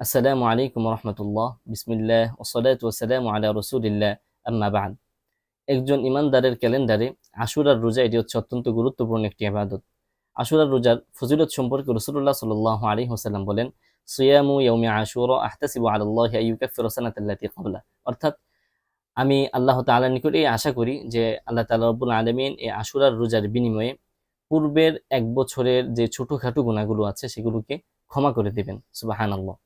আসসালামু আলাইকুম রহমতুল্লাহ। বিসমিল্লাহ ওসলাত ওসালাম আলা রসুলিল্লাহ। আম্মা বাদ। একজন ইমানদারের ক্যালেন্ডারে আশুরার রোজা এটি হচ্ছে অত্যন্ত গুরুত্বপূর্ণ একটি আবাদত আশুরার রোজার ফজিলত সম্পর্কে রসুল্লাহ সাল আলী হোসাল্লাম বলেন, সুয়ামু ইয়ৌমি আশুর আহতাসিবু আল্লাহ ইউকাফির কবলা অর্থাৎ, আমি আল্লাহ তাআলার নিকট এই আশা করি যে আল্লাহ তালা রব্বুল আলমিন এই আশুরার রোজার বিনিময়ে পূর্বের এক বছরের যে ছোটখাটো গুণাগুলো আছে সেগুলোকে ক্ষমা করে দেবেন। সুবাহান আল্লাহ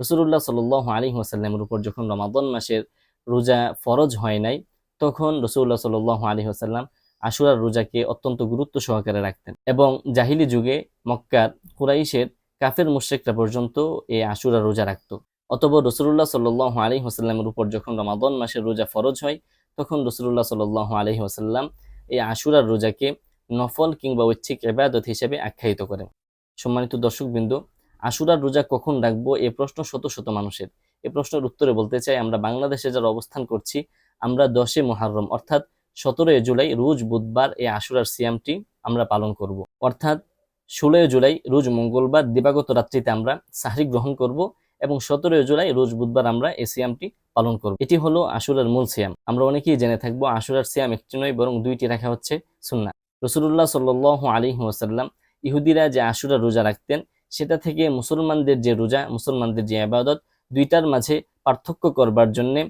রসুল্লাহ সাল আলী ওয়াসাল্লামের উপর যখন রমাদন মাসের রোজা ফরজ হয় নাই, তখন রসুল্লাহ সাল আলী ওয়াসাল্লাম আশুরার রোজাকে অত্যন্ত গুরুত্ব সহকারে রাখতেন। এবং জাহিলি যুগে মক্কার কুরাইশের কাফের মুশ্রেকরা পর্যন্ত এই আশুরা রোজা রাখত। অতপর রসুল্লাহ সাল আলী ওসাল্লামের উপর যখন রমাদন মাসের রোজা ফরজ হয়, তখন রসুল্লাহ সাল আলী ওসাল্লাম এই আশুরার রোজাকে নফল কিংবা ঐচ্ছিক এবাদত হিসেবে আখ্যায়িত করেন। সম্মানিত দর্শকবৃন্দ আশুরার রোজা কখন রাখব? এ প্রশ্ন শত শত মানুষের। এ প্রশ্নের উত্তরে বলতে চাই, আমরা বাংলাদেশে যারা অবস্থান করছি, আমরা দশে মহারম অর্থাৎ সতেরোই জুলাই, রোজ বুধবার এই আশুরার সিয়ামটি আমরা পালন করব। অর্থাৎ ষোলোই জুলাই, রোজ মঙ্গলবার, দিবাগত রাত্রিতে আমরা সাহরি গ্রহণ করব এবং সতেরোই জুলাই, রোজ বুধবার আমরা এই সিয়ামটি পালন করব। এটি হলো আশুরার মূল সিয়াম। আমরা অনেকেই জেনে থাকব, আশুরার সিয়াম একটি নয়, বরং দুইটি রাখা হচ্ছে সুন্না রসুল্লাহ সাল আলী ইহুদিরা যে আশুরা রোজা রাখতেন সেটা থেকে মুসলমানদের যে রোজা, মুসলমানদের যে আবাদত, দুইটার মাঝে পার্থক্য করবার জন্যে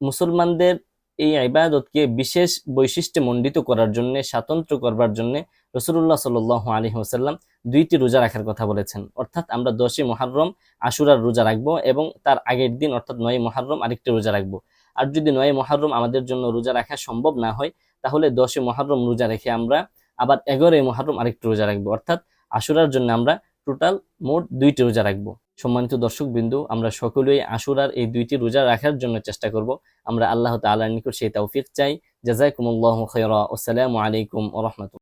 মুসলমানদের এই আবাদতকে বিশেষ বৈশিষ্ট্যে মণ্ডিত করার জন্য, স্বাতন্ত্র করবার জন্য রসুল্লাহ সাল আলী ওসাল্লাম দুইটি রোজা রাখার কথা বলেছেন। অর্থাৎ আমরা দশই মহারম আশুরার রোজা রাখব এবং তার আগের দিন, অর্থাৎ নয় মহারম আরেকটি রোজা রাখব। আর যদি নয় মহারম আমাদের জন্য রোজা রাখা সম্ভব না হয়, তাহলে দশই মহারম রোজা রেখে আমরা আবার এগারোই মহারম আরেকটি রোজা রাখব। অর্থাৎ আশুরার জন্য আমরা টোটাল মোট দুইটি রোজা রাখব। সম্মানিত দর্শক বিন্দু আমরা সকলেই আশুরার এই দুইটি রোজা রাখার জন্য চেষ্টা করব। আমরা আল্লাহ তাল্লাহ নিকট সেই তৌফিক চাই। জাজাইকুমুল্লাহ খায়রা। আসসালামু আলাইকুম ওরহমতুল